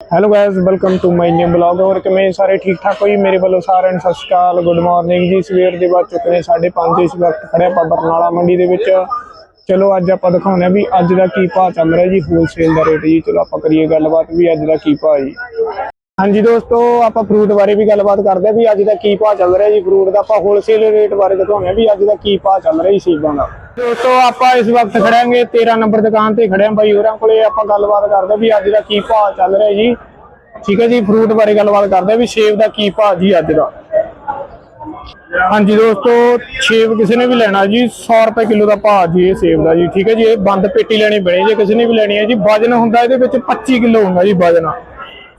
Hello guys welcome to my new blog ਹੋਰ ਕਿਵੇਂ ਸਾਰੇ ਠੀਕ ਠਾਕ ਹੋਈ ਮੇਰੇ ਵੱਲੋਂ ਸਾਰਿਆਂ ਨੂੰ ਸਤਿ ਸ਼੍ਰੀ ਅਕਾਲ ਗੁੱਡ ਮਾਰਨਿੰਗ ਜੀ। ਸਵੇਰ ਦੇ ਬਾਅਦ ਚੁੱਕੇ ਨੇ 5:30 ਇਸ ਵਕਤ ਖੜੇ ਆਪਾਂ ਬਰਨਾਲਾ ਮੰਡੀ ਦੇ ਵਿੱਚ। ਚਲੋ ਅੱਜ ਆਪਾਂ ਦਿਖਾਉਂਦੇ ਆ ਵੀ ਅੱਜ ਦਾ ਕੀ ਭਾਅ ਚੱਲ ਰਿਹਾ ਜੀ ਹੋਲਸੇਲ ਦਾ ਰੇਟ ਜੀ। ਚਲੋ ਆਪਾਂ ਕਰੀਏ ਗੱਲਬਾਤ ਵੀ ਅੱਜ ਦਾ ਕੀ ਭਾਅ ਜੀ। ਹਾਂਜੀ ਦੋਸਤੋ, ਆਪਾਂ ਫਰੂਟ ਬਾਰੇ ਵੀ ਗੱਲਬਾਤ ਕਰਦੇ ਆ ਵੀ ਅੱਜ ਦਾ ਕੀ ਭਾਅ ਚੱਲ ਰਿਹਾ ਜੀ ਫਰੂਟ ਦਾ। ਆਪਾਂ ਹੋਲਸੇਲ ਰੇਟ ਬਾਰੇ ਦਿਖਾਉਂਦੇ ਆ ਵੀ ਅੱਜ ਦਾ ਕੀ ਭਾਅ ਚੱਲ ਰਿਹਾ ਜੀ ਸੇਬਾਂ ਦਾ। ਦੋਸਤੋ, ਆਪਾਂ ਇਸ ਵਕਤ ਖੜਾਂਗੇ 13 ਨੰਬਰ ਦੁਕਾਨ ਤੇ ਖੜੇ ਆਂ ਬਾਈ ਹੋਰਾਂ ਕੋਲੇ। ਆਪਾਂ ਗੱਲਬਾਤ ਕਰਦੇ ਵੀ ਅੱਜ ਦਾ ਕੀ ਭਾਅ ਚੱਲ ਰਿਹਾ ਜੀ। ਠੀਕ ਹੈ ਜੀ ਫਰੂਟ ਬਾਰੇ ਗੱਲਬਾਤ ਕਰਦੇ ਵੀ ਸੇਬ ਦਾ ਕੀ ਭਾਅ ਜੀ ਅੱਜ ਦਾ। ਹਾਂਜੀ ਦੋਸਤੋ, ਸੇਬ ਕਿਸੇ ਨੇ ਵੀ ਲੈਣਾ ਜੀ 100 ਰੁਪਏ ਕਿਲੋ ਦਾ ਭਾਅ ਜੀ ਇਹ ਸੇਬ ਦਾ ਜੀ। ਠੀਕ ਹੈ ਜੀ, ਇਹ ਬੰਦ ਪੇਟੀ ਲੈਣੀ ਬਣੀ ਜੇ ਕਿਸੇ ਨੇ ਵੀ ਲੈਣੀ ਹੈ ਜੀ। ਵਜਨ ਹੁੰਦਾ ਇਹਦੇ ਵਿੱਚ 25 ਕਿਲੋ ਹੁੰਦਾ ਜੀ ਵਜਨ।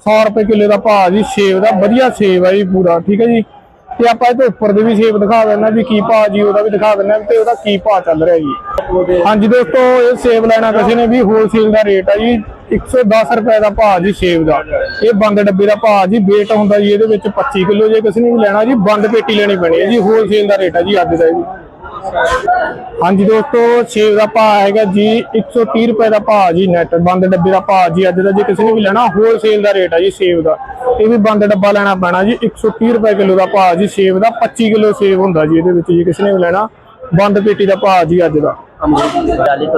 100 ਰੁਪਏ ਕਿਲੋ ਦਾ ਭਾਅ ਜੀ, ਸੇਬ ਦਾ, ਵਧੀਆ ਸੇਬ ਹੈ ਜੀ ਪੂਰਾ, ਠੀਕ ਹੈ ਜੀ? ਤੇ ਆਪਾਂ ਇਹਦੇ ਉੱਪਰ ਦੇ ਵੀ ਸੇਬ ਦਿਖਾ ਦਿੰਦਾ ਵੀ ਕੀ ਭਾਅ ਜੀ, ਉਹਦਾ ਵੀ ਦਿਖਾ ਦਿੰਦਾ ਤੇ ਉਹਦਾ ਕੀ ਭਾਅ ਚੱਲ ਰਿਹਾ ਜੀ। ਹਾਂਜੀ ਦੋਸਤੋ, ਇਹ ਸੇਬ ਲੈਣਾ ਕਿਸੇ ਨੇ ਵੀ ਹੋਲਸੇਲ ਦਾ ਰੇਟ ਹੈ ਜੀ 110 ਰੁਪਏ ਦਾ ਭਾਅ ਜੀ ਸੇਬ ਦਾ। ਇਹ ਬੰਦ ਡੱਬੇ ਦਾ ਭਾਅ ਜੀ, weight ਹੁੰਦਾ ਜੀ, ਇਹਦੇ ਵਿੱਚ 25 ਕਿਲੋ ਜੇ ਕਿਸੇ ਨੇ ਵੀ ਲੈਣਾ ਜੀ, ਬੰਦ ਪੇਟੀ ਲੈਣੀ ਪੈਣੀ ਹੈ ਜੀ ਹੋਲਸੇਲ ਦਾ ਰੇਟ ਹੈ ਜੀ, ਅੱਜ ਦਾ ਜੀ। ਹਾਂਜੀ ਦੋਸਤੋ ਸੇਬ ਦਾ ਭਾਅ ਹੈਗਾ ਜੀ 130 ਰੁਪਏ ਦਾ ਭਾਅ ਜੀ ਨੈਟ ਬੰਦ ਡੱਬੇ ਦਾ ਭਾਅ ਜੀ, ਅੱਜ ਦਾ ਜੇ ਕਿਸੇ ਨੇ ਵੀ ਲੈਣਾ ਹੋਲਸੇਲ ਦਾ ਰੇਟ ਹੈ ਜੀ ਸੇਬ ਦਾ। ਇਹ ਵੀ ਬੰਦ ਡੱਬਾ ਲੈਣਾ ਪੈਣਾ ਜੀ 130 ਰੁਪਏ ਕਿਲੋ ਦਾ ਭਾਅ ਜੀ ਸੇਬ ਦਾ 25 ਕਿਲੋ ਸੇਬ ਹੁੰਦਾ ਜੀ, ਇਹਦੇ ਵਿੱਚ ਜੀ ਕਿਸੇ ਨੇ ਵੀ ਲੈਣਾ, ਬੰਦ ਪੇਟੀ ਦਾ ਭਾਅ ਜੀ ਅੱਜ ਦਾ।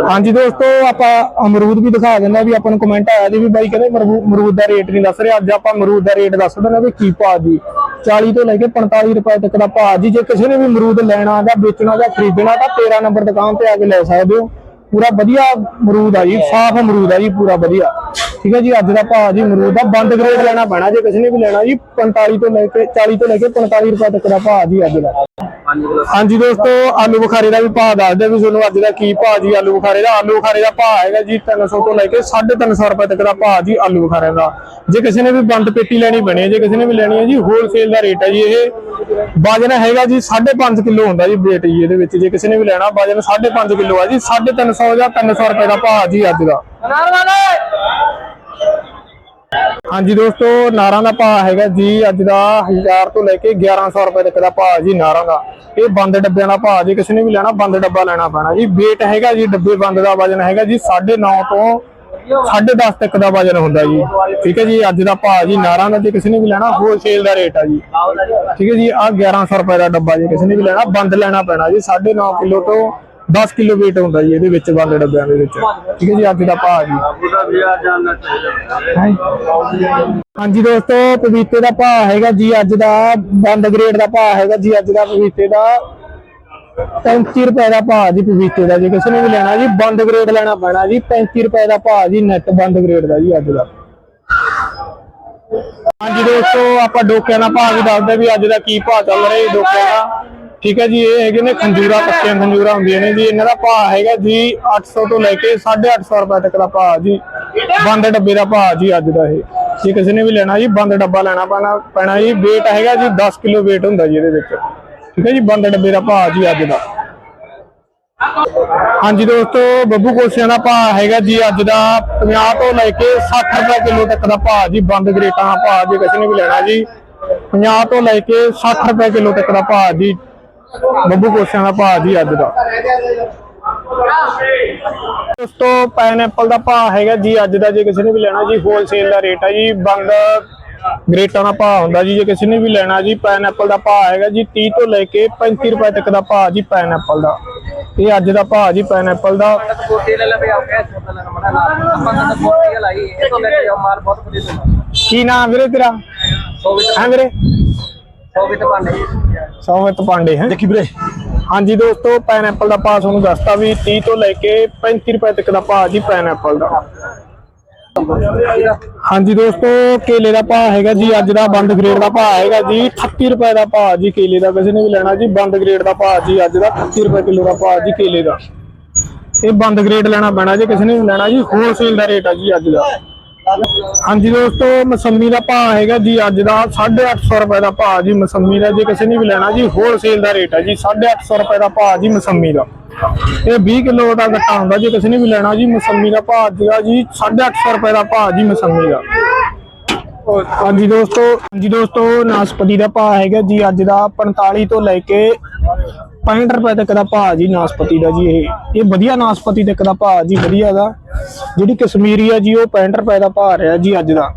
ਹਾਂਜੀ ਦੋਸਤੋ, ਆਪਾਂ ਅਮਰੂਦ ਵੀ ਦਿਖਾ ਦਿੰਦਾ ਵੀ ਆਪਾਂ ਨੂੰ ਕਮੈਂਟ ਆਇਆ ਜੀ ਵੀ ਬਾਈ ਕਹਿੰਦੇ ਅਮਰੂਦ ਦਾ ਰੇਟ ਨਹੀਂ ਦੱਸ ਰਿਹਾ, ਅੱਜ ਆਪਾਂ ਅਮਰੂਦ ਦਾ ਰੇਟ ਦੱਸ ਦਿੰਦੇ ਵੀ ਕੀ ਭਾਅ ਜੀ। 40 ਤੋਂ ਲੈ ਕੇ 45 ਰੁਪਏ ਤੱਕ ਦਾ ਭਾਅ ਜੀ, ਜੇ ਕਿਸੇ ਨੇ ਵੀ ਅਮਰੂਦ ਲੈਣਾ ਜਾਂ ਵੇਚਣਾ ਜਾਂ ਖਰੀਦਣਾ ਤਾਂ 13 ਨੰਬਰ ਦੁਕਾਨ ਤੇ ਆ ਕੇ ਲੈ ਸਕਦੇ ਹੋ। ਪੂਰਾ ਵਧੀਆ ਅਮਰੂਦ ਆ ਜੀ, ਸਾਫ਼ ਅਮਰੂਦ ਆ ਜੀ, ਪੂਰਾ ਵਧੀਆ। ਠੀਕ ਹੈ ਜੀ, ਅੱਜ ਦਾ ਭਾਅ ਜੀ ਅਮਰੂਦ ਦਾ ਬੰਦ ਗ੍ਰੇਡ ਲੈਣਾ ਪੈਣਾ, ਜੇ ਕਿਸੇ ਨੇ ਵੀ ਲੈਣਾ ਜੀ 45 ਤੋਂ ਲੈ ਕੇ 40 ਤੋਂ ਲੈ ਕੇ 45 ਰੁਪਏ ਤੱਕ ਦਾ ਭਾਅ ਜੀ ਅੱਜ ਦਾ। ਹਾਂਜੀ ਦੋਸਤੋ, ਆਲੂ ਬੁਖਾਰੇ ਦਾ ਵੀ ਭਾਅ ਦੱਸਦੇ ਵੀ ਤੁਹਾਨੂੰ ਅੱਜ ਦਾ ਕੀ ਭਾਅ ਜੀ, ਆਲੂ ਬੁਖਾਰੇ ਦਾ। ਆਲੂ ਬੁਖਾਰੇ ਦਾ ਭਾਅ ਹੈਗਾ ਜੀ 300 ਤੋਂ ਲੈ ਕੇ 350 ਰੁਪਏ ਤੱਕ ਦਾ ਭਾਅ ਜੀ ਆਲੂ ਬੁਖਾਰੇ ਦਾ। ਜੇ ਕਿਸੇ ਨੇ ਵੀ ਬੰਦ ਪੇਟੀ ਲੈਣੀ ਬਣੀ ਹੈ, ਜੇ ਕਿਸੇ ਨੇ ਵੀ ਲੈਣੀ ਹੈ ਜੀ ਹੋਲਸੇਲ ਦਾ ਰੇਟ ਹੈ ਜੀ ਇਹ। ਵਜਨ ਹੈਗਾ ਜੀ 5.5 ਕਿਲੋ ਹੁੰਦਾ ਜੀ weight ਜੀ ਇਹਦੇ ਵਿੱਚ। ਜੇ ਕਿਸੇ ਨੇ ਵੀ ਲੈਣਾ, ਵਜਨ 5.5 ਕਿਲੋ ਹੈ ਜੀ 350 ਜਾਂ 300 ਰੁਪਏ ਦਾ ਭਾਅ ਜੀ ਅੱਜ ਦਾ। ਹਾਂਜੀ ਦੋਸਤੋ, ਨਾਰਾਂ ਦਾ ਭਾਅ ਹੈਗਾ ਜੀ, ਅੱਜ ਦਾ 1000 ਤੋਂ ਲੈ ਕੇ 1100 ਰੁਪਏ ਤੱਕ ਦਾ ਭਾਅ ਜੀ ਨਾਰਾਂ ਦਾ। ਇਹ ਬੰਦ ਡੱਬਿਆਂ ਦਾ ਭਾਅ, ਜੀ ਕਿਸੇ ਨੇ ਵੀ ਲੈਣਾ, ਬੰਦ ਡੱਬਾ ਲੈਣਾ ਪੈਣਾ। ਜੀ weight ਹੈਗਾ ਜੀ, ਡੱਬੇ ਬੰਦ ਦਾ ਵਜਨ ਹੈਗਾ ਜੀ 9.5 ਤੋਂ 10.5 ਤੱਕ ਦਾ ਵਜਨ ਹੁੰਦਾ ਜੀ। ਠੀਕ ਹੈ ਜੀ, ਅੱਜ ਦਾ ਭਾਅ ਜੀ ਨਾਰਾਂ ਦਾ, ਜੇ ਕਿਸੇ ਨੇ ਵੀ ਲੈਣਾ ਹੋਲਸੇਲ ਦਾ ਰੇਟ ਆ ਜੀ। ਠੀਕ ਹੈ ਜੀ ਆ 1100 ਰੁਪਏ ਦਾ ਡੱਬਾ, ਜੇ ਕਿਸੇ ਨੇ ਵੀ ਲੈਣਾ, ਬੰਦ ਲੈਣਾ ਪੈਣਾ ਜੀ 9.5 ਕਿਲੋ ਤੋਂ 10 ਕਿਲੋ weight ਹੁੰਦਾ ਜੀ ਇਹਦੇ ਵਿੱਚ ਬੰਦ ਡੱਬਿਆਂ ਦੇ ਵਿੱਚ। ਠੀਕ ਹੈ ਜੀ ਅੱਜ ਦਾ ਭਾਅ ਜੀ। ਹਾਂਜੀ। ਦੋਸਤੋ ਪਪੀਤੇ ਦਾ ਭਾਅ ਹੈਗਾ ਜੀ ਅੱਜ ਦਾ ਬੰਦ ਗ੍ਰੇਡ ਦਾ ਭਾਅ ਹੈਗਾ ਜੀ ਅੱਜ ਦਾ ਪਪੀਤੇ ਦਾ 35 ਰੁਪਏ ਦਾ ਭਾਅ ਜੀ ਪਪੀਤੇ ਦਾ। ਜੇ ਕਿਸੇ ਨੇ ਵੀ ਲੈਣਾ ਜੀ ਬੰਦ ਗ੍ਰੇਡ ਲੈਣਾ ਪੈਣਾ ਜੀ 35 ਰੁਪਏ ਦਾ ਭਾਅ ਜੀ ਨੈਟ ਬੰਦ ਗ੍ਰੇਡ ਦਾ ਜੀ ਅੱਜ ਦਾ। ਹਾਂਜੀ ਦੋਸਤੋ ਆਪਾਂ ਡੋਕਿਆਂ ਦਾ ਭਾਅ ਵੀ ਦੱਸਦੇ ਵੀ ਅੱਜ ਦਾ ਕੀ ਭਾਅ ਚੱਲ ਰਿਹਾ ਜੀ ਡੋਕਿਆਂ ਦਾ। ਠੀਕ ਹੈ ਜੀ, ਇਹ ਹੈਗੇ ਨੇ ਖੰਜੂਰਾ, ਪੱਕੀਆਂ ਖੰਜੂਰਾ ਹੁੰਦੀਆਂ ਨੇ ਜੀ। ਇਹਨਾਂ ਦਾ ਭਾਅ ਹੈਗਾ ਜੀ 800 ਤੋਂ ਲੈ ਕੇ 850 ਰੁਪਏ ਤੱਕ ਦਾ ਭਾਅ ਜੀ। ਬੰਦ ਡੱਬੇ ਦਾ ਭਾਅ ਜੀ ਅੱਜ ਦਾ ਇਹ। ਜੇ ਕਿਸੇ ਨੇ ਵੀ ਲੈਣਾ ਜੀ, ਬੰਦ ਡੱਬਾ ਲੈਣਾ ਪੈਣਾ ਪੈਣਾ ਜੀ। weight ਹੈਗਾ ਜੀ 10 ਕਿਲੋ weight ਹੁੰਦਾ ਜੀ ਇਹਦੇ ਵਿੱਚ। ਠੀਕ ਹੈ ਜੀ, ਬੰਦ ਡੱਬੇ ਦਾ ਭਾਅ ਜੀ ਅੱਜ ਦਾ। ਹਾਂਜੀ ਦੋਸਤੋ, ਬੱਬੂ ਕੋਸਿਆਂ ਦਾ ਭਾਅ ਹੈਗਾ ਜੀ ਅੱਜ ਦਾ 50 ਤੋਂ ਲੈ ਕੇ 60 ਰੁਪਏ ਕਿਲੋ ਤੱਕ ਦਾ ਭਾਅ ਜੀ, ਬੰਦ ਗਰੇਟਾਂ ਦਾ ਭਾਅ, ਜੇ ਕਿਸੇ ਨੇ ਵੀ ਲੈਣਾ ਜੀ। 50 ਤੋਂ ਲੈ ਕੇ 60 ਰੁਪਏ ਕਿਲੋ ਤੱਕ ਦਾ ਭਾਅ ਜੀ। ਬੱਬੂ ਕੋਸਿਆਂ ਦਾ ਭਾਅ ਜੀ ਅੱਜ ਦਾ। ਉਸ ਤੋਂ ਦਾ ਭਾਅ ਹੈਗਾ ਜੀ ਅੱਜ ਦਾ ਜੇ ਕਿਸੇ ਨੇ ਵੀ ਲੈਣਾ ਜੀ ਹੋਲਸੇਲ ਦਾ ਰੇਟ ਆ ਜੀ ਬੰਦ ਗ੍ਰੇਟਾਂ ਦਾ ਭਾਅ ਹੁੰਦਾ ਜੀ ਜੇ ਕਿਸੇ ਨੇ ਵੀ ਲੈਣਾ ਜੀ ਪਾਈਨਐਪਲ ਦਾ ਭਾਅ ਹੈਗਾ ਜੀ 30 ਤੋਂ ਲੈ ਕੇ 35 ਰੁਪਏ ਤੱਕ ਦਾ ਭਾਅ ਜੀ ਪਾਈਨਐਪਲ ਦਾ। ਇਹ ਅੱਜ ਦਾ ਭਾਅ ਜੀ ਪਾਈਨਐਪਲ ਦਾ। ਕੀ ਨਾਮ ਵੀਰੇ ਤੇਰਾ? ਹਾਂ ਵੀਰੇ? ਸੋਵਿਤ ਪਾਂਡੇ ਸੌਮਿਤ ਪਾਂਡੇ ਹੈ? ਦੇਖੀ ਵੀਰੇ। ਹਾਂਜੀ ਦੋਸਤੋ ਪਾਈਨਐਪਲ ਦਾ ਭਾਅ ਤੁਹਾਨੂੰ ਦੱਸਤਾ ਵੀ 30 ਤੋਂ ਲੈ ਕੇ 35 ਰੁਪਏ ਤੱਕ ਦਾ ਭਾਅ ਜੀ ਪਾਈਨਐਪਲ ਦਾ। ਹਾਂਜੀ ਦੋਸਤੋ ਕੇਲੇ ਦਾ ਭਾਅ ਹੈਗਾ ਜੀ ਅੱਜ ਦਾ ਬੰਦ ਗ੍ਰੇਡ ਦਾ ਭਾਅ ਹੈਗਾ ਜੀ 38 ਰੁਪਏ ਦਾ ਭਾਅ ਜੀ ਕੇਲੇ ਦਾ। ਕਿਸੇ ਨੇ ਵੀ ਲੈਣਾ ਜੀ ਬੰਦ ਗ੍ਰੇਡ ਦਾ ਭਾਅ ਜੀ ਅੱਜ ਦਾ 38 ਰੁਪਏ ਕਿਲੋ ਦਾ ਭਾਅ ਜੀ ਕੇਲੇ ਦਾ। ਇਹ ਬੰਦ ਗ੍ਰੇਡ ਲੈਣਾ ਪੈਣਾ ਜੇ ਕਿਸੇ ਨੇ ਵੀ ਲੈਣਾ ਜੀ ਹੋਲਸੇਲ ਦਾ ਰੇਟ ਆ ਜੀ ਅੱਜ ਦਾ। ਹਾਂਜੀ ਦੋਸਤੋ, ਮਸੰਮੀ ਦਾ ਭਾਅ ਹੈਗਾ ਜੀ, ਅੱਜ ਦਾ 850 ਰੁਪਏ ਦਾ ਭਾਅ ਜੀ ਮਸੰਮੀ ਦਾ। ਜੇ ਕਿਸੇ ਨੇ ਵੀ ਲੈਣਾ ਜੀ ਹੋਲਸੇਲ ਦਾ ਰੇਟ ਹੈ ਜੀ 850 ਰੁਪਏ ਦਾ ਭਾਅ ਜੀ ਮਸੰਮੀ ਦਾ। ਇਹ 20 ਕਿਲੋ ਦਾ ਗੱਟਾ ਹੁੰਦਾ ਜੇ ਕਿਸੇ ਨੇ ਵੀ ਲੈਣਾ ਜੀ, ਮਸੰਮੀ ਦਾ ਭਾਅ ਸੀਗਾ ਜੀ 850 ਰੁਪਏ ਦਾ ਭਾਅ ਜੀ ਮਸੰਮੀ ਦਾ। ਹਾਂਜੀ ਦੋਸਤੋ ਹਾਂਜੀ ਦੋਸਤੋ, ਨਾਸਪਤੀ ਦਾ ਭਾਅ ਹੈਗਾ ਜੀ, ਅੱਜ ਦਾ 45 ਤੋਂ ਲੈ ਕੇ 65 ਰੁਪਏ ਤੱਕ ਦਾ ਭਾਅ ਜੀ ਨਾਸਪਤੀ ਦਾ ਜੀ ਇਹ। ਇਹ ਵਧੀਆ ਨਾਸਪਤੀ ਤੱਕ ਦਾ ਭਾਅ ਜੀ, ਵਧੀਆ ਦਾ। ਜਿਹੜੀ ਕਸ਼ਮੀਰੀ ਆ ਜੀ, ਉਹ 65 ਰੁਪਏ ਦਾ ਭਾਅ ਰਿਹਾ ਜੀ ਅੱਜ ਦਾ।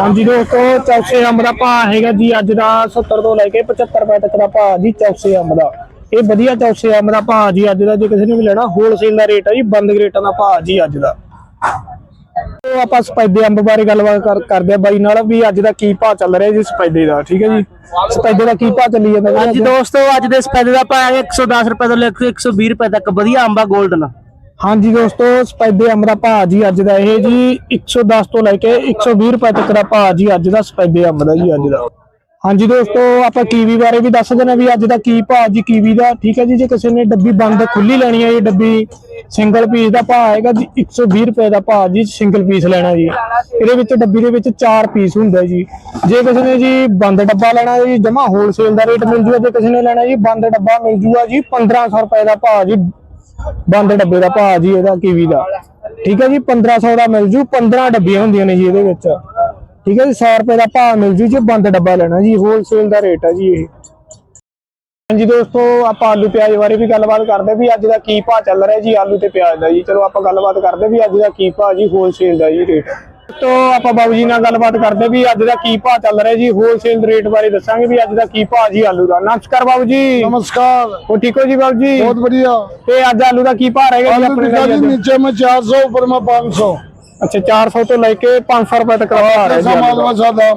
ਹਾਂਜੀ, ਦੋਸਤੋ, ਚੌਸੇ ਅੰਬ ਦਾ ਭਾਅ ਹੈਗਾ ਜੀ ਅੱਜ ਦਾ 70 ਤੋਂ ਲੈ ਕੇ 75 ਰੁਪਏ ਤੱਕ ਦਾ ਭਾਅ ਜੀ ਚੌਸੇ ਅੰਬ ਦਾ। ਇਹ ਵਧੀਆ ਚੌਸੇ ਅੰਬ ਦਾ ਭਾਅ ਜੀ ਅੱਜ ਦਾ। ਜੇ ਕਿਸੇ ਨੇ ਵੀ ਲੈਣਾ ਹੋਲਸੇਲ ਦਾ ਰੇਟ ਹੈ ਜੀ, ਬੰਦ ਰੇਟਾਂ ਦਾ ਭਾਅ ਜੀ ਅੱਜ ਦਾ। ਉਹ ਆਪਾਂ ਸਪੈਦੇ ਅੰਬ ਬਾਰੇ ਗੱਲਬਾਤ ਕਰ- ਕਰਦੇ ਆ ਬਾਈ ਨਾਲ ਵੀ ਅੱਜ ਦਾ ਕੀ ਭਾਅ ਚੱਲ ਰਿਹਾ ਜੀ ਸਪੈਦੇ ਦਾ ਠੀਕ ਹੈ ਜੀ? ਸਪੈਦੇ ਦਾ ਕੀ ਭਾਅ ਚੱਲੀ ਜਾਂਦਾ ਅੱਜ? ਦੋਸਤੋ ਅੱਜ ਦੇ ਸਪੈਦੇ ਦਾ ਭਾਅ ਹੈ 110 ਰੁਪਏ ਤੋਂ ਲੈ ਕੇ 120 ਰੁਪਏ ਤੱਕ। ਵਧੀਆ ਅੰਬਾ 골ਡਨ ਹਾਂਜੀ ਦੋਸਤੋ ਸਪੈਦੇ ਅੰਬ ਦਾ ਭਾਅ ਜੀ ਅੱਜ ਦਾ ਇਹ ਜੀ 110 ਤੋਂ ਲੈ ਕੇ 120 ਰੁਪਏ ਤੱਕ ਦਾ ਭਾਅ ਜੀ ਅੱਜ ਦਾ ਸਪੈਦੇ ਅੰਬ ਦਾ ਜੀ ਅੱਜ ਦਾ। ਹਾਂਜੀ ਦੋਸਤੋ, ਆਪਾਂ ਕੀਵੀ ਬਾਰੇ ਵੀ ਦੱਸ ਦਿੰਦੇ ਵੀ ਅੱਜ ਦਾ ਕੀ ਭਾਅ ਜੀ, ਕੀਵੀ ਦਾ। ਠੀਕ ਹੈ ਜੀ, ਜੇ ਕਿਸੇ ਨੇ ਡੱਬੀ ਬੰਦ ਖੁੱਲੀ ਲੈਣੀ ਹੈ ਇਹ ਡੱਬੀ ਸਿੰਗਲ ਪੀਸ ਦਾ ਭਾਅ ਹੈਗਾ ਜੀ 120 ਰੁਪਏ ਦਾ ਭਾਅ ਜੀ ਸਿੰਗਲ ਪੀਸ ਲੈਣਾ ਜੀ। ਇਹਦੇ ਵਿੱਚ ਡੱਬੀ ਦੇ ਵਿੱਚ 4 ਪੀਸ ਹੁੰਦਾ ਜੀ। ਜੇ ਕਿਸੇ ਨੇ ਜੀ ਬੰਦ ਡੱਬਾ ਲੈਣਾ ਜੀ, ਜਮਾ ਹੋਲਸੇਲ ਦਾ ਰੇਟ ਮਿਲ ਜੂਗਾ। ਜੇ ਕਿਸੇ ਨੇ ਲੈਣਾ ਜੀ, ਬੰਦ ਡੱਬਾ ਮਿਲ ਜੂਗਾ ਜੀ 1500 ਰੁਪਏ ਦਾ ਭਾਅ ਜੀ, ਬੰਦ ਡੱਬੇ ਦਾ ਭਾਅ ਜੀ, ਇਹਦਾ ਕੀਵੀ ਦਾ। ਠੀਕ ਹੈ ਜੀ 1500 ਦਾ ਮਿਲ ਜੂ 15 ਡੱਬੀਆਂ ਹੁੰਦੀਆਂ ਨੇ ਜੀ ਇਹਦੇ ਵਿੱਚ। ਠੀਕ ਹੈ ਜੀ 100 ਰੁਪਏ ਦਾ ਭਾਅ ਮਿਲ ਜੂ ਜੇ ਬੰਦ ਡੱਬਾ ਲੈਣਾ ਜੀ ਹੋਲਸੇਲ ਦਾ ਰੇਟ ਹੈ ਜੀ ਇਹ। ਹਾਂਜੀ ਦੋਸਤੋ ਆਪਾਂ ਆਲੂ ਪਿਆਜ਼ ਬਾਰੇ ਵੀ ਗੱਲਬਾਤ ਕਰਦੇ ਵੀ ਅੱਜ ਦਾ ਕੀ ਭਾਅ ਚੱਲ ਰਿਹਾ ਜੀ ਆਲੂ ਤੇ ਪਿਆਜ਼ ਦਾ ਜੀ। ਚਲੋ ਆਪਾਂ ਗੱਲਬਾਤ ਕਰਦੇ ਵੀ ਅੱਜ ਦਾ ਕੀ ਭਾਅ ਜੀ ਹੋਲਸੇਲ ਦਾ ਜੀ ਰੇਟ ਤੋ ਆਪਾਂ ਬਾਬੂ ਜੀ ਨਾਲ ਗੱਲਬਾਤ ਕਰਦੇ ਵੀ ਅੱਜ ਦਾ ਕੀ ਭਾਅ ਚੱਲ ਰਿਹਾ ਜੀ ਹੋਲਸੇਲ ਰੇਟ ਬਾਰੇ ਦੱਸਾਂਗੇ ਵੀ ਅੱਜ ਦਾ ਕੀ ਭਾਅ ਜੀ ਆਲੂ ਦਾ। ਨਮਸਕਾਰ ਬਾਬੂ ਜੀ। ਨਮਸਕਾਰ। ਹੋ ਠੀਕ ਹੋ ਜੀ ਬਾਬੂ ਜੀ? ਬਹੁਤ ਵਧੀਆ। ਤੇ ਅੱਜ ਆਲੂ ਦਾ ਕੀ ਭਾਅ ਰਹੇਗਾ ਜੀ ਆਪਣੇ ਲਈ ਨੀਚੇ ਮੈਂ 400 ਉੱਪਰ ਮੈਂ 500 ਅੱਛਾ 400 ਤੋਂ ਲੈ ਕੇ 500 ਰੁਪਏ ਤੱਕ ਆ ਰਿਹਾ ਜੀ ਸਮਾਲਵਾ ਸਾਦਾ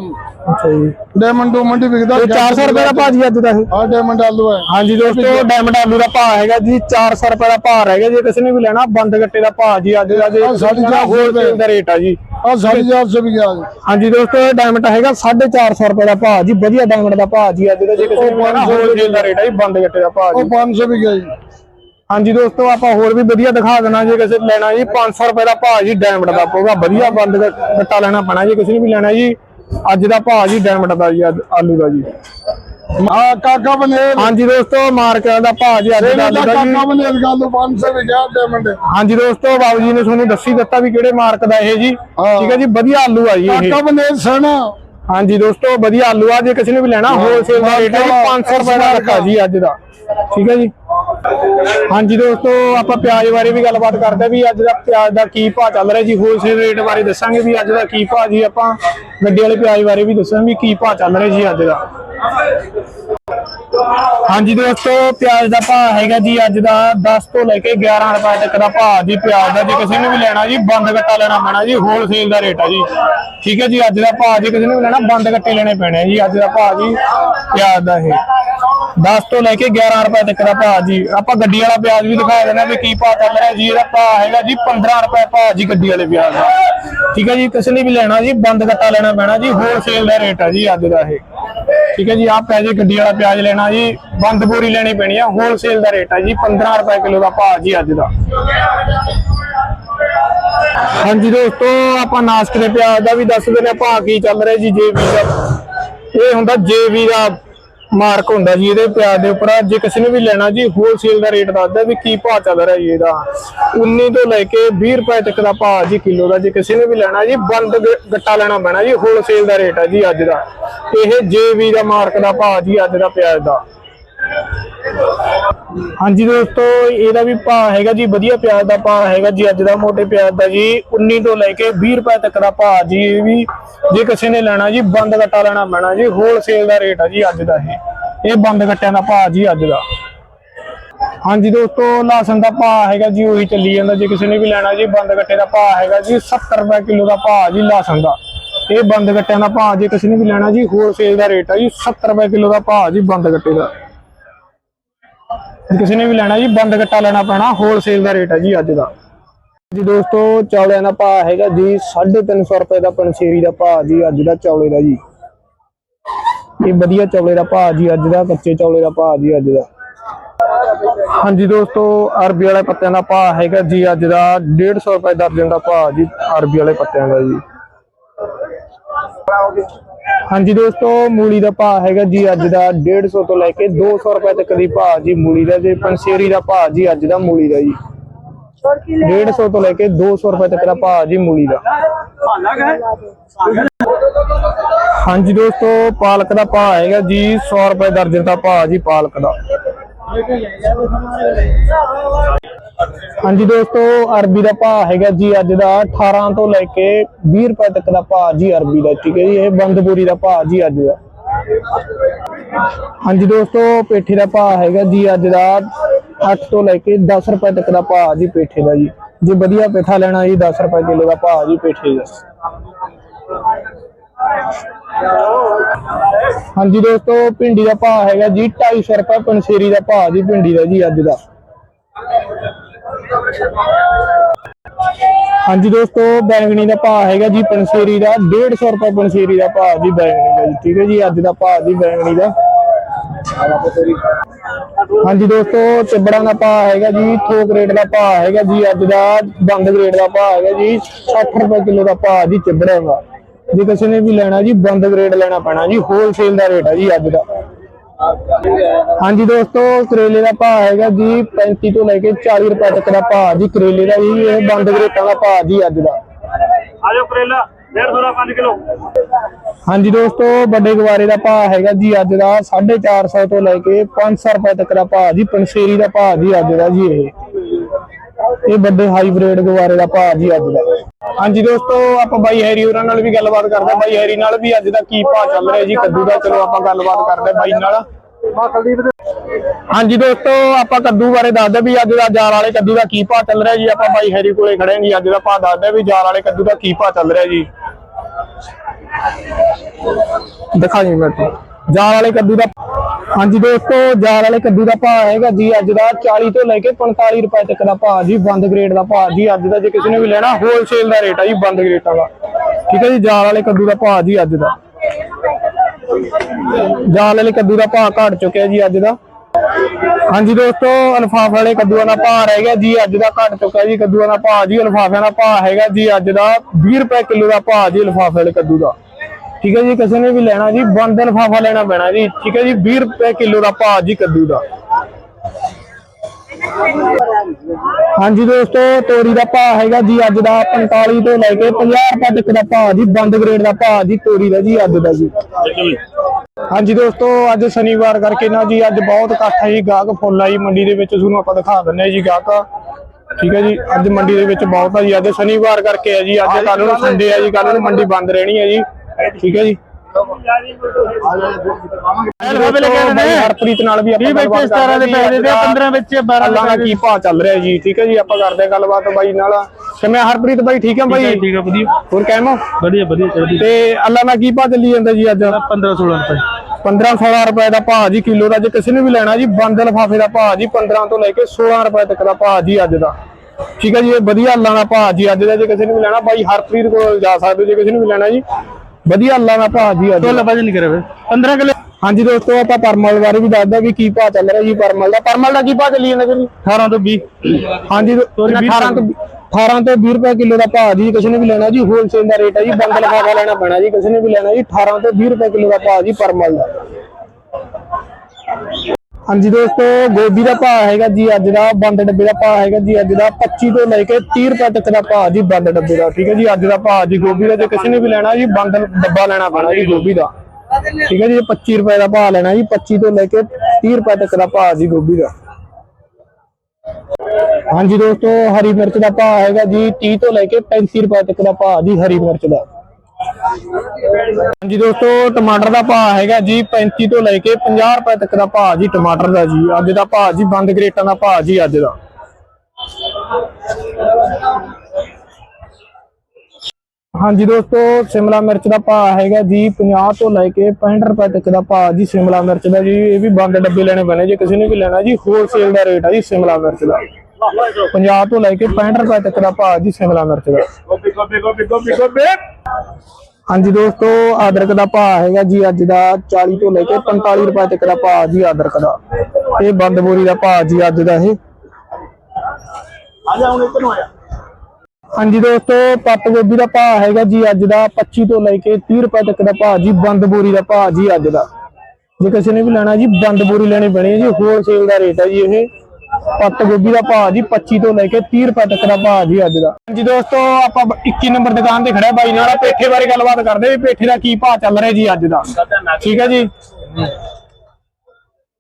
ਅੱਛਾ ਜੀ। ਡਾਇਮੰਡ ਤੋਂ ਮੰਡੀ ਵਿਕਦਾ। 400 ਰੁਪਏ ਦਾ ਭਾਅ ਅੱਜ ਦਾ ਇਹ। ਹਾਂ ਡਾਇਮੰਡ ਆਲੂ ਹੈ। ਹਾਂਜੀ ਦੋਸਤੋ ਡਾਇਮੰਡ ਆਲੂ ਦਾ ਭਾਅ ਹੈਗਾ ਜੀ 400 ਰੁਪਏ ਦਾ ਭਾਅ ਹੈਗਾ ਜੇ ਕਿਸੇ ਨੇ ਵੀ ਲੈਣਾ ਬੰਦ ਗੱਟੇ ਦਾ ਭਾ ਜੀ ਅੱਜ ਦਾ ਜੀ 450 ਰੁਪਏ। ਦਾ ਰੇਟ ਆ ਜੀ। ਆ 450 ਵੀ ਗਿਆ ਹਾਂਜੀ ਦੋਸਤੋ ਡਾਇਮੰਡ ਹੈਗਾ 450 ਰੁਪਏ ਦਾ ਭਾ ਜੀ। ਵਧੀਆ ਡਾਇਮੰਡ ਦਾ ਭਾ ਜੀ ਅੱਜ ਦਾ। ਜੇ ਕਿਸੇ ਨੇ ਲੈਣਾ ਹੋਲਸੇਲ ਦਾ ਰੇਟ ਆ ਜੀ ਬੰਦ ਗੱਟੇ ਦਾ ਭਾਅ ਜੀ। ਉਹ 500 ਵੀ ਜੀ। ਹਾਂਜੀ ਦੋਸਤੋ ਆਪਾਂ ਹੋਰ ਵੀ ਵਧੀਆ ਦਿਖਾ ਦੇਣਾ ਜੇ ਕਿਸੇ ਲੈਣਾ ਜੀ। 500 ਰੁਪਏ ਦਾ ਭਾਅ ਡਾਇਮੰਡ ਦਾ ਪਊਗਾ ਵਧੀਆ ਬੰਦ ਕੱਟਾ ਲੈਣਾ ਪੈਣਾ ਜੀ ਕਿਸੇ ਨੇ ਵੀ ਲੈਣਾ ਜੀ। ਅੱਜ ਦਾ ਭਾਅ ਡਾਇਮੰਡ ਦਾ ਜੀ ਆਲੂ ਦਾ ਜੀ। ਆ ਕਾਕਾ ਬਨੇਰ ਹਾਂਜੀ ਦੋਸਤੋ ਮਾਰਕੀਟ ਦਾ ਭਾਅ ਜੀ ਅੱਜ ਦਾ ਆਲੂ ਕਾਕਾ ਬਨੇਰ ਗੱਲ 500 ਵਿਕਿਆ ਡਾਇਮੰਡ ਹਾਂਜੀ ਦੋਸਤੋ ਬਾਬੂ ਜੀ ਨੇ ਤੁਹਾਨੂੰ ਦੱਸੀ ਦਿੱਤਾ ਵੀ ਕਿਹੜੇ ਮਾਰਕ ਦਾ ਇਹ ਜੀ। ਠੀਕ ਹੈ ਜੀ ਵਧੀਆ ਆਲੂ ਆ ਜੀ ਇਹ। ਕਾਕਾ ਬਨੇਰ ਸਣਾ ਹਾਂਜੀ ਦੋਸਤੋ ਵਧੀਆ ਆਲੂ ਆ ਜੇ ਕਿਸੇ ਨੇ ਵੀ ਲੈਣਾ ਹੋਲਸੇਲ ਦਾ ਰੇਟ ਹੈ 500 ਰੁਪਏ ਦਾ ਰੱਖਾ ਜੀ ਅੱਜ ਦਾ। ਠੀਕ ਹੈ ਜੀ। ਹਾਂਜੀ ਦੋਸਤੋ, ਆਪਾਂ ਪਿਆਜ਼ ਬਾਰੇ ਵੀ ਗੱਲਬਾਤ ਕਰਦੇ ਹਾਂ ਵੀ ਅੱਜ ਦਾ ਪਿਆਜ਼ ਦਾ ਕੀ ਭਾਅ ਚੱਲ ਰਿਹਾ ਜੀ। ਹੋਲਸੇਲ ਰੇਟ ਬਾਰੇ ਦੱਸਾਂਗੇ ਵੀ ਅੱਜ ਦਾ ਕੀ ਭਾਅ ਜੀ। ਆਪਾਂ ਗੱਡੀ ਵਾਲੇ ਪਿਆਜ਼ ਬਾਰੇ ਵੀ ਦੱਸਾਂਗੇ ਵੀ ਕੀ ਭਾਅ ਚੱਲ ਰਿਹਾ ਜੀ ਅੱਜ ਦਾ। ਹਾਂਜੀ ਦੋਸਤੋ, ਪਿਆਜ਼ ਦਾ ਭਾਅ ਹੈਗਾ ਜੀ ਅੱਜ ਦਾ 10 ਤੋਂ ਲੈ ਕੇ 11 ਰੁਪਏ ਤੱਕ ਦਾ ਭਾਅ ਜੀ, ਪਿਆਜ਼ ਦਾ। ਜੇ ਕਿਸੇ ਨੇ ਵੀ ਲੈਣਾ ਜੀ, ਬੰਦ ਗੱਟਾ ਲੈਣਾ ਪੈਣਾ ਜੀ ਹੋਲਸੇਲ ਦਾ ਰੇਟ ਆ ਜੀ। ਠੀਕ ਹੈ ਜੀ, ਅੱਜ ਦਾ ਭਾਅ ਜੇ ਕਿਸੇ ਨੇ ਵੀ ਲੈਣਾ, ਬੰਦ ਗੱਟੇ ਲੈਣੇ ਪੈਣੇ ਜੀ, ਅੱਜ ਦਾ ਭਾਅ ਜੀ, ਪਿਆਜ਼ ਦਾ ਇਹ। 10 ਤੋਂ ਲੈ ਕੇ 11 ਰੁਪਏ ਤੱਕ ਦਾ ਭਾਅ ਜੀ। ਆਪਾਂ ਗੱਡੀ ਵਾਲਾ ਪਿਆਜ਼ ਵੀ ਦਿਖਾ ਦੇਣਾ ਵੀ ਕੀ ਭਾਅ ਚੱਲ ਰਿਹਾ ਜੀ, ਇਹਦਾ ਭਾਅ ਹੈਗਾ ਜੀ 15 ਰੁਪਏ ਭਾਅ ਜੀ ਗੱਡੀ ਵਾਲੇ ਪਿਆਜ਼ ਦਾ। ਠੀਕ ਹੈ ਜੀ, ਕਿਸੇ ਨੇ ਵੀ ਲੈਣਾ ਜੀ, ਬੰਦ ਗੱਟਾ ਲੈਣਾ ਪੈਣਾ ਜੀ ਹੋਲਸੇਲ ਦਾ ਰੇਟ ਆ ਜੀ ਅੱਜ ਦਾ ਇਹ। ਠੀਕ ਹੈ ਜੀ, ਆਹ ਪਿਆਜ਼ ਗੱਡੀ ਵਾਲਾ ਪਿਆਜ਼ ਲੈਣਾ ਜੀ, ਬੰਦ ਬੋਰੀ ਲੈਣੀ ਪੈਣੀ ਆ ਹੋਲਸੇਲ ਦਾ ਰੇਟ ਆ ਜੀ 15 ਰੁਪਏ ਕਿਲੋ ਦਾ ਭਾਅ ਜੀ ਅੱਜ ਦਾ। ਹਾਂਜੀ ਦੋਸਤੋ, ਆਪਾਂ ਨਾਸਕ ਦੇ ਪਿਆਜ਼ ਦਾ ਵੀ ਦੱਸ ਦਿੰਦੇ ਆ ਭਾਅ ਕੀ ਚੱਲ ਰਿਹਾ ਜੀ ਜੇਬੀ ਦਾ। ਇਹ ਹੁੰਦਾ ਜੇਬੀ ਦਾ ਮਾਰਕ ਹੁੰਦਾ ਜੀ, ਇਹਦੇ ਪਿਆਜ਼ ਦੇ ਉੱਪਰ ਜੇ ਕਿਸੇ ਨੇ ਵੀ ਲੈਣਾ ਜੀ ਹੋਲਸੇਲ ਦਾ ਰੇਟ ਦੱਸਦਾ ਵੀ ਕੀ ਭਾਅ ਚੱਲ ਰਿਹਾ ਜੀ ਇਹਦਾ। 19 ਤੋਂ ਲੈ ਕੇ 20 ਰੁਪਏ ਤੱਕ ਦਾ ਭਾਅ ਜੀ ਕਿਲੋ ਦਾ। ਜੇ ਕਿਸੇ ਨੇ ਵੀ ਲੈਣਾ ਜੀ, ਬੰਦ ਗੱਟਾ ਲੈਣਾ ਪੈਣਾ ਜੀ ਹੋਲਸੇਲ ਦਾ ਰੇਟ ਹੈ ਜੀ ਅੱਜ ਦਾ। ਇਹ ਜੇਵੀ ਦਾ ਮਾਰਕ ਦਾ ਭਾਅ ਜੀ ਅੱਜ ਦਾ ਪਿਆਜ਼ ਦਾ। ਹਾਂਜੀ ਦੋਸਤੋ, ਇਹਦਾ ਵੀ ਭਾਅ ਹੈਗਾ ਜੀ, ਵਧੀਆ ਪਿਆਜ਼ ਦਾ ਭਾਅ ਹੈਗਾ ਜੀ, ਅੱਜ ਦਾ ਮੋਟੇ ਪਿਆਜ਼ ਦਾ ਜੀ। 19 ਤੋਂ ਲੈ ਕੇ 20 ਰੁਪਏ ਤੱਕ ਦਾ ਭਾਅ ਜੀ, ਇਹ ਵੀ ਜੇ ਕਿਸੇ ਨੇ ਲੈਣਾ ਜੀ, ਬੰਦ ਗੱਟਾ ਲੈਣਾ ਪੈਣਾ ਜੀ ਹੋਲਸੇਲ ਦਾ ਰੇਟ ਹੈ ਜੀ ਅੱਜ ਦਾ ਇਹ। ਇਹ ਬੰਦ ਗੱਟਿਆਂ ਦਾ ਭਾਅ ਜੀ ਅੱਜ ਦਾ। ਹਾਂਜੀ ਦੋਸਤੋ ਲਸਣ ਦਾ ਭਾਅ ਹੈਗਾ ਜੀ, ਉਹੀ ਚੱਲੀ ਜਾਂਦਾ। ਜੇ ਕਿਸੇ ਨੇ ਵੀ ਲੈਣਾ ਜੀ, ਬੰਦ ਗੱਟੇ ਦਾ ਭਾਅ ਹੈਗਾ ਜੀ 70 ਰੁਪਏ ਕਿਲੋ ਦਾ ਭਾਅ ਜੀ ਲਸਣ ਦਾ। ਇਹ ਬੰਦ ਗੱਟਿਆਂ ਦਾ ਭਾਅ, ਜੇ ਕਿਸੇ ਨੇ ਵੀ ਲੈਣਾ ਜੀ ਹੋਲਸੇਲ ਦਾ ਰੇਟ ਆ ਜੀ 70 ਰੁਪਏ ਕਿਲੋ ਦਾ ਭਾਅ ਜੀ, ਬੰਦ ਗੱਟੇ ਦਾ। ਕਿਸੇ ਨੇ ਵੀ ਲੈਣਾ ਜੀ, ਬੰਦ ਗੱਟਾ ਲੈਣਾ ਪੈਣਾ ਹੋਲਸੇਲ ਦਾ ਰੇਟ ਹੈ ਜੀ ਅੱਜ ਦਾ। ਜੀ ਦੋਸਤੋ, ਚੌਲਿਆਂ ਦਾ ਭਾਅ ਹੈਗਾ ਜੀ 350 ਰੁਪਏ ਦਾ ਪੰਸੇਰੀ ਦਾ ਭਾਅ ਜੀ, ਅੱਜ ਦਾ ਚੌਲੇ ਦਾ ਜੀ। ਇਹ ਵਧੀਆ ਚੌਲੇ ਦਾ ਭਾਅ ਜੀ, ਅੱਜ ਦਾ, ਕੱਚੇ ਚੌਲੇ ਦਾ ਭਾਅ ਜੀ, ਅੱਜ ਦਾ। ਹਾਂਜੀ ਦੋਸਤੋ, ਅਰਬੀ ਵਾਲੇ ਪੱਤਿਆਂ ਦਾ ਭਾਅ ਹੈਗਾ ਜੀ, ਅੱਜ ਦਾ 150 ਰੁਪਏ ਦਰਜਨ ਦਾ ਭਾਅ ਜੀ, ਅਰਬੀ ਵਾਲੇ ਪੱਤਿਆਂ ਦਾ ਜੀ। ਹਾਂਜੀ ਦੋਸਤੋ, ਮੂਲੀ ਦਾ ਭਾਅ ਹੈਗਾ ਜੀ ਅੱਜ ਦਾ 150 ਤੋਂ ਲੈ ਕੇ 200 ਰੁਪਏ ਤੱਕ ਦੀ ਭਾਅ ਜੀ ਮੂਲੀ ਦਾ ਜੇ ਪੰਸੇਰੀ ਦਾ ਭਾਅ ਜੀ ਅੱਜ ਦਾ ਮੂਲੀ ਦਾ ਜੀ। 150 ਤੋਂ ਲੈ ਕੇ 200 ਰੁਪਏ ਤੱਕ ਦਾ ਭਾਅ ਜੀ ਮੂਲੀ ਦਾ। ਹਾਂਜੀ ਦੋਸਤੋ, ਪਾਲਕ ਦਾ ਭਾਅ ਹੈਗਾ ਜੀ 100 ਰੁਪਏ ਦਰਜਨ ਦਾ ਭਾਅ ਜੀ ਪਾਲਕ ਦਾ। ਹਾਂਜੀ ਦੋਸਤੋ, ਅਰਬੀ ਦਾ ਭਾਅ ਹੈਗਾ ਜੀ ਅੱਜ ਦਾ 18 ਤੋਂ ਲੈ ਕੇ 20 ਰੁਪਏ ਤੱਕ ਦਾ ਭਾਅ ਜੀ ਅਰਬੀ ਦਾ, ਠੀਕ ਹੈ ਜੀ? ਇਹ ਬੰਦਪੂਰੀ ਦਾ ਭਾਅ ਜੀ ਅੱਜ ਦਾ। ਹਾਂਜੀ ਦੋਸਤੋ, ਪੇਠੇ ਦਾ ਭਾਅ ਹੈਗਾ ਜੀ ਅੱਜ ਦਾ 8 ਤੋਂ ਲੈ ਕੇ 10 ਰੁਪਏ ਤੱਕ ਦਾ ਭਾਅ ਜੀ ਪੇਠੇ ਦਾ ਜੀ। ਜੇ ਵਧੀਆ ਪੇਠਾ ਲੈਣਾ ਜੀ 10 ਰੁਪਏ ਕਿਲੋ ਦਾ ਭਾਅ ਜੀ ਪੇਠੇ ਦਾ। ਹਾਂਜੀ ਦੋਸਤੋ, ਭਿੰਡੀ ਦਾ ਭਾਅ ਹੈਗਾ ਜੀ 250 ਰੁਪਏ ਪੰਸੇਰੀ ਦਾ ਭਾਅ ਜੀ ਭਿੰਡੀ ਦਾ ਜੀ ਅੱਜ ਦਾ। ਹਾਂਜੀ ਦੋਸਤੋ, ਬੈਂਗਣੀ ਦਾ ਭਾਅ ਹੈਗਾ ਜੀ ਪੰਸੇਰੀ ਦਾ 150 ਰੁਪਏ ਪੰਸੇਰੀ ਦਾ ਭਾਅ ਜੀ ਬੈਂਗਣੀ ਦਾ ਜੀ, ਠੀਕ ਹੈ ਜੀ, ਅੱਜ ਦਾ ਭਾਅ ਜੀ ਬੈਂਗਣੀ ਦਾ। ਹਾਂਜੀ ਦੋਸਤੋ, ਚਿਬੜਾਂ ਦਾ ਭਾਅ ਹੈਗਾ ਜੀ, ਥੋਕ ਰੇਟ ਦਾ ਭਾਅ ਹੈਗਾ ਜੀ ਅੱਜ ਦਾ ਬੰਦ ਗ੍ਰੇਡ ਦਾ ਭਾਅ ਹੈਗਾ ਜੀ 60 ਰੁਪਏ ਕਿਲੋ ਦਾ ਭਾਅ ਜੀ ਚਿਬੜਾਂ ਦਾ। ਜੇ ਕਿਸੇ ਨੇ ਵੀ ਲੈਣਾ ਜੀ ਬੰਦ ਗ੍ਰੇਡ ਲੈਣਾ ਪੈਣਾ ਜੀ ਹੋਲਸੇਲ ਦਾ ਰੇਟ ਹੈ ਜੀ ਅੱਜ ਦਾ। ਹਾਂਜੀ ਦੋਸਤੋ ਕਰੇਲੇ ਦਾ ਭਾਅ ਹੈਗਾ ਜੀ 35 ਤੋਂ ਲੈ ਕੇ 40 ਰੁਪਏ ਤੱਕ ਦਾ ਭਾਅ ਜੀ ਕਰੇਲੇ ਦਾ ਜੀ ਇਹ ਬੰਦ ਗ੍ਰੇਟਾਂ ਦਾ ਭਾਅ ਜੀ ਅੱਜ ਦਾ। ਆਜੋ ਕਰੇਲਾ 150 ਦਾ 5 ਕਿਲੋ। ਹਾਂਜੀ ਦੋਸਤੋ ਵੱਡੇ ਗਵਾਰੇ ਦਾ ਭਾਅ ਹੈਗਾ ਜੀ ਅੱਜ ਦਾ 450 ਤੋਂ ਲੈ ਕੇ 500 ਰੁਪਏ ਤੱਕ ਦਾ ਭਾਅ ਜੀ ਪੰਸੇਰੀ ਦਾ ਭਾਅ ਜੀ ਅੱਜ ਦਾ ਜੀ ਇਹ। ਇਹ ਵੱਡੇ ਹਾਈਬ੍ਰਿਡ ਗਵਾਰੇ ਦਾ ਭਾਅ ਜੀ ਅੱਜ ਦਾ। ਹਾਂਜੀ ਦੋਸਤੋ, ਆਪਾਂ ਬਾਈ ਹੈਰੀ ਹੋਰਾਂ ਨਾਲ ਵੀ ਗੱਲਬਾਤ ਕਰਦੇ ਬਾਈ ਹੈਰੀ ਨਾਲ ਵੀ ਅੱਜ ਦਾ ਕੀ ਭਾਅ ਚੱਲ ਰਿਹਾ ਜੀ? ਕੱਦੂ ਦਾ ਚਲੋ ਆਪਾਂ ਗੱਲਬਾਤ ਕਰਦੇ ਬਾਈ ਨਾਲ। ਹਾਂਜੀ ਦੋਸਤੋ, ਆਪਾਂ ਕੱਦੂ ਬਾਰੇ ਦੱਸਦੇ ਵੀ ਅੱਜ ਦਾ ਜਾਲ ਵਾਲੇ ਕੱਦੂ ਦਾ ਕੀ ਭਾਅ ਚੱਲ ਰਿਹਾ ਜੀ। ਆਪਾਂ ਬਾਈ ਹੈਰੀ ਕੋਲੇ ਖੜੇ ਹਾਂ ਜੀ। ਅੱਜ ਦਾ ਭਾਅ ਦੱਸਦੇ ਵੀ ਜਾਲ ਵਾਲੇ ਕੱਦੂ ਦਾ ਕੀ ਭਾਅ ਚੱਲ ਰਿਹਾ ਜੀ। ਦਿਖਾ ਜੀ ਮੈਨੂੰ ਜਾਲ ਵਾਲੇ ਕੱਦੂ ਦਾ ਹਾਂਜੀ ਦੋਸਤੋ, ਜਾਲ ਵਾਲੇ ਕੱਦੂ ਦਾ ਭਾਅ ਹੈਗਾ ਜੀ ਅੱਜ ਦਾ 40 ਤੋਂ ਲੈ ਕੇ 45 ਰੁਪਏ ਤੱਕ ਦਾ ਭਾਅ ਜੀ, ਬੰਦ ਗ੍ਰੇਡ ਦਾ ਭਾਅ ਜੀ। ਅੱਜ ਦਾ ਜੇ ਕਿਸੇ ਨੇ ਵੀ ਲੈਣਾ ਹੋਲਸੇਲ ਦਾ ਰੇਟ ਆ ਜੀ, ਬੰਦ ਗ੍ਰੇਟਾਂ ਦਾ ਠੀਕ ਹੈ ਜੀ, ਜਾਲ ਵਾਲੇ ਕੱਦੂ ਦਾ ਭਾਅ ਜੀ ਅੱਜ ਦਾ। ਜਾਲ ਵਾਲੇ ਕੱਦੂ ਦਾ ਭਾਅ ਘਟ ਚੁੱਕਿਆ ਜੀ ਅੱਜ ਦਾ। ਹਾਂਜੀ ਦੋਸਤੋ, ਅਲਫਾਫ ਵਾਲੇ ਕੱਦੂਆਂ ਦਾ ਭਾਅ ਰਹਿ ਗਿਆ ਜੀ, ਅੱਜ ਦਾ ਘਟ ਚੁੱਕਾ ਜੀ ਕੱਦੂਆਂ ਦਾ ਭਾਅ ਜੀ, ਅਲਫਾਫਿਆਂ ਦਾ ਭਾਅ ਹੈਗਾ ਜੀ ਅੱਜ ਦਾ 20 ਰੁਪਏ ਕਿਲੋ ਦਾ ਭਾਅ ਜੀ ਅਲਫਾਫੇ ਵਾਲੇ ਕੱਦੂ ਦਾ। ਠੀਕ ਹੈ ਜੀ, ਕਿਸੇ ਨੇ ਵੀ ਲੈਣਾ ਜੀ, ਬੰਦ ਲਫਾਫਾ ਲੈਣਾ ਪੈਣਾ ਜੀ, ਠੀਕ ਹੈ ਜੀ 20 ਰੁਪਏ ਕਿਲੋ ਦਾ ਭਾਅ ਜੀ ਕੱਦੂ ਦਾ। ਹਾਂਜੀ ਦੋਸਤੋ, ਤੋਰੀ ਦਾ ਭਾਅ ਹੈਗਾ ਜੀ ਅੱਜ ਦਾ 45 ਤੋਂ ਲੈ ਕੇ 50 ਰੁਪਏ ਤੱਕ ਦਾ ਭਾਅ ਜੀ, ਬੰਦ ਗ੍ਰੇਡ ਦਾ ਭਾਅ ਜੀ, ਤੋਰੀ ਦਾ ਜੀ, ਅੱਜ ਦਾ ਜੀ। ਹਾਂਜੀ ਦੋਸਤੋ, ਅੱਜ ਸ਼ਨੀਵਾਰ ਕਰਕੇ ਨਾ ਜੀ, ਅੱਜ ਬਹੁਤ ਇਕੱਠ ਹੈ ਜੀ, ਗਾਹਕ ਫੁੱਲ ਆਈ ਮੰਡੀ ਦੇ ਵਿੱਚ ਤੁਹਾਨੂੰ ਆਪਾਂ ਦਿਖਾ ਦਿੰਨੇ ਆ ਜੀ ਗਾਹਕ। ਠੀਕ ਹੈ ਜੀ, ਅੱਜ ਮੰਡੀ ਦੇ ਵਿੱਚ ਬਹੁਤ ਆ ਜੀ, ਅੱਜ ਸ਼ਨੀਵਾਰ ਕਰਕੇ ਆ ਜੀ, ਅੱਜ ਕੱਲ ਨੂੰ ਸੰਡੇ ਆ ਜੀ ਕੱਲ ਨੂੰ ਮੰਡੀ ਬੰਦ ਰਹਿਣੀ ਹੈ ਜੀ। ਠੀਕ ਹੈ ਜੀ। ਲੱਗੇ ਨੇ। ਬਾਈ ਹਰਪ੍ਰੀਤ ਨਾਲ ਵੀ ਆਪਾਂ 20 ਵਿੱਚ ਗੱਲਬਾਤ 17 ਦੇ ਕਰਦੇ ਪੈਸੇ ਦੇ ਹਾਂ ਜੀ। 15 ਵਿੱਚ 12 ਅੱਲਾ ਦਾ ਕੀ ਭਾਅ ਚੱਲ ਰਿਹਾ ਜੀ ਠੀਕ ਹੈ ਜੀ ਆਪਾਂ ਕਰਦੇ ਹਾਂ ਗੱਲਬਾਤ ਬਾਈ ਨਾਲ। ਕਿਵੇਂ ਹਰਪ੍ਰੀਤ ਬਾਈ ਠੀਕ ਹੈ ਬਾਈ? ਠੀਕ ਹੈ ਵਧੀਆ। ਹੋਰ ਕਹਿਮੋ ਵਧੀਆ ਵਧੀਆ ਤੇ ਅੱਲਾ ਦਾ ਕੀ ਭਾਅ ਚੱਲੀ ਜਾਂਦਾ ਜੀ ਅੱਜ? 15 16 ਰੁਪਏ। 15 16 ਰੁਪਏ ਦਾ ਭਾਅ ਜੀ ਕਿਲੋ ਦਾ ਜੇ ਕਿਸੇ ਨੇ ਵੀ ਲੈਣਾ ਜੀ ਬੰਦ ਲਫਾਫੇ ਦਾ ਭਾਅ ਜੀ 15 ਤੋਂ ਲੈ ਕੇ 16 ਰੁਪਏ ਤੱਕ ਦਾ ਭਾਅ ਜੀ ਅੱਜ ਦਾ। ਠੀਕ ਹੈ ਜੀ ਇਹ ਵਧੀਆ ਅੱਲਾ ਦਾ ਭਾਅ ਜੀ ਅੱਜ ਦਾ ਜੇ ਕਿਸੇ ਨੇ ਵੀ ਲੈਣਾ ਬਾਈ ਹਰਪ੍ਰੀਤ ਕੋਲ ਜਾ ਸਕਦੇ ਜੇ ਕਿਸੇ ਨੇ ਵੀ ਲੈਣਾ ਜੀ। ਵਧੀਆ ਅੱਲਾ ਦਾ ਭਾਅ ਜੀ ਅੱਜ। ਤੋਲਾ ਵਜਨ ਨਹੀਂ ਕਰੇ ਵੇ 15 ਕਿਲੋ ਹਾਂਜੀ ਦੋਸਤੋ ਆਪਾਂ ਪਰਮਲ ਬਾਰੇ ਵੀ ਦੱਸਦਾ ਵੀ ਕੀ ਭਾਅ ਚੱਲ ਰਿਹਾ ਜੀ ਪਰਮਲ ਦਾ। ਪਰਮਲ ਦਾ ਕੀ ਭਾਅ ਚੱਲੀ ਜਾਂਦਾ ਜੀ? 18 ਤੋਂ 20 ਹਾਂਜੀ ਦੋ- 18 ਤੋਂ 18 ਤੋਂ 20 ਰੁਪਏ ਕਿਲੋ ਦਾ ਭਾਅ ਜੀ ਕਿਸੇ ਨੇ ਵੀ ਲੈਣਾ ਜੀ ਹੋਲਸੇਲ ਦਾ ਰੇਟ ਹੈ ਜੀ ਬੰਦ ਲਫਾਫਾ ਲੈਣਾ ਪੈਣਾ ਜੀ ਕਿਸੇ ਨੇ ਵੀ ਲੈਣਾ ਜੀ 18 ਤੋਂ 20 ਰੁਪਏ ਕਿਲੋ ਦਾ ਭਾਅ ਜੀ ਪਰਮਲ ਦਾ। ਹਾਂਜੀ ਦੋਸਤੋ, ਗੋਭੀ ਦਾ ਭਾਅ ਹੈਗਾ ਜੀ ਅੱਜ ਦਾ, ਬੰਦ ਡੱਬੇ ਦਾ ਭਾਅ ਹੈਗਾ ਜੀ ਅੱਜ ਦਾ 25 ਤੋਂ ਲੈ ਕੇ 30 ਰੁਪਏ ਤੱਕ ਦਾ ਭਾਅ ਜੀ ਬੰਦ ਡੱਬੇ ਦਾ, ਠੀਕ ਹੈ ਜੀ? ਅੱਜ ਦਾ ਭਾਅ ਜੀ ਗੋਭੀ ਦਾ, ਜੇ ਕਿਸੇ ਨੇ ਵੀ ਲੈਣਾ ਜੀ, ਬੰਦ ਡੱਬਾ ਲੈਣਾ ਪੈਣਾ ਜੀ ਗੋਭੀ ਦਾ, ਠੀਕ ਹੈ ਜੀ? 25 ਰੁਪਏ ਦਾ ਭਾਅ ਲੈਣਾ ਜੀ 25 ਤੋਂ ਲੈ ਕੇ 30 ਰੁਪਏ ਤੱਕ ਦਾ ਭਾਅ ਜੀ ਗੋਭੀ ਦਾ। ਹਾਂਜੀ ਦੋਸਤੋ, ਹਰੀ ਮਿਰਚ ਦਾ ਭਾਅ ਹੈਗਾ ਜੀ 30 ਤੋਂ ਲੈ ਕੇ 35 ਰੁਪਏ ਤੱਕ ਦਾ ਭਾਅ ਜੀ ਹਰੀ ਮਿਰਚ ਦਾ। ਹਾਂਜੀ ਦੋਸਤੋ, ਟਮਾਟਰ ਦਾ ਭਾਅ ਹੈਗਾ ਜੀ 35 ਤੋਂ ਲੈ ਕੇ 50 ਰੁਪਏ ਤੱਕ ਦਾ ਭਾਅ ਜੀ ਟਮਾਟਰ ਦਾ ਜੀ। ਅੱਜ ਦਾ ਭਾਅ ਜੀ ਬੰਦ ਗ੍ਰੇਟਾਂ ਦਾ ਭਾਅ ਜੀ ਅੱਜ ਦਾ। ਹਾਂਜੀ ਦੋਸਤੋ, ਸ਼ਿਮਲਾ ਮਿਰਚ ਦਾ ਭਾਅ ਹੈਗਾ ਜੀ 50 ਤੋਂ ਲੈ ਕੇ 65 ਰੁਪਏ ਤੱਕ ਦਾ ਭਾਅ ਜੀ ਸ਼ਿਮਲਾ ਮਿਰਚ ਦਾ ਜੀ। ਇਹ ਵੀ ਬੰਦ ਡੱਬੇ ਲੈਣੇ ਪੈਣੇ, ਜੇ ਕਿਸੇ ਨੇ ਵੀ ਲੈਣਾ ਜੀ ਹੋਲਸੇਲ ਦਾ ਰੇਟ ਆ ਜੀ ਸ਼ਿਮਲਾ ਮਿਰਚ ਦਾ। 50 ਤੋਂ ਲੈ ਕੇ 65 ਰੁਪਏ ਤੱਕ ਦਾ ਭਾਅ ਜੀ ਸ਼ਿਮਲਾ ਮਿਰਚ ਦਾ। ਹਾਂਜੀ ਦੋਸਤੋ ਅਦਰਕ ਦਾ ਭਾਅ ਹੈਗਾ ਜੀ ਅੱਜ ਦਾ 40 ਤੋਂ ਲੈ ਕੇ 45 ਰੁਪਏ ਤੱਕ ਦਾ ਭਾਅ ਜੀ ਅਦਰਕ ਦਾ। ਇਹ ਬੰਦ ਬੋਰੀ ਦਾ ਭਾਅ ਜੀ ਅੱਜ ਦਾ ਇਹ। ਹਾਂਜੀ ਦੋਸਤੋ ਪੱਤ ਗੋਭੀ ਦਾ ਭਾਅ ਹੈਗਾ ਜੀ ਅੱਜ ਦਾ 25 ਤੋਂ ਲੈ ਕੇ 30 ਰੁਪਏ ਤੱਕ ਦਾ ਭਾਅ ਜੀ ਬੰਦ ਬੋਰੀ ਦਾ ਭਾਅ ਜੀ ਅੱਜ ਦਾ। ਜੇ ਕਿਸੇ ਨੇ ਵੀ ਲੈਣਾ ਜੀ ਬੰਦ ਬੋਰੀ ਲੈਣੀ ਹੈ ਜੀ ਹੋਲਸੇਲ ਦਾ ਰੇਟ ਹੈ ਜੀ ਇਹ। ਪੱਤ ਗੋਭੀ ਦਾ ਭਾਅ ਜੀ 25 ਤੋਂ ਲੈ ਕੇ 30 ਰੁਪਏ ਤੱਕ ਦਾ ਭਾਅ ਜੀ ਅੱਜ ਦਾ। ਜੀ ਦੋਸਤੋ, ਆਪਾਂ 21 ਨੰਬਰ ਦੁਕਾਨ ਤੇ ਖੜਿਆ ਬਾਈ ਨਾਲ। ਪੇਠੇ ਬਾਰੇ ਗੱਲਬਾਤ ਕਰਦੇ ਵੀ ਪੇਠੇ ਦਾ ਕੀ ਭਾਅ ਚੱਲ ਰਿਹਾ ਜੀ ਅੱਜ ਦਾ। ਠੀਕ ਹੈ ਜੀ?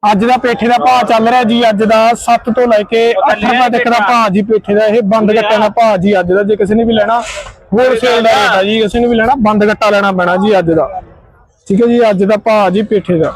ਅੱਜ ਦਾ ਪੇਠੇ ਦਾ ਭਾਅ ਚੱਲ ਰਿਹਾ ਜੀ ਅੱਜ ਦਾ 7 ਤੋਂ ਲੈ ਕੇ 8 ਰੁਪਏ ਤੱਕ ਦਾ ਭਾਅ ਜੀ ਪੇਠੇ ਦਾ। ਇਹ ਬੰਦ ਗੱਟੇ ਦਾ ਭਾਅ ਜੀ ਅੱਜ ਦਾ। ਜੇ ਕਿਸੇ ਨੇ ਵੀ ਲੈਣਾ ਹੋਲਸੇਲ ਦਾ ਰੇਟ ਆ ਜੀ। ਕਿਸੇ ਨੇ ਵੀ ਲੈਣਾ, ਬੰਦ ਗੱਟਾ ਲੈਣਾ ਪੈਣਾ ਜੀ ਅੱਜ ਦਾ। ਠੀਕ ਹੈ ਜੀ, ਅੱਜ ਦਾ ਭਾਅ ਜੀ ਪੇਠੇ ਦਾ।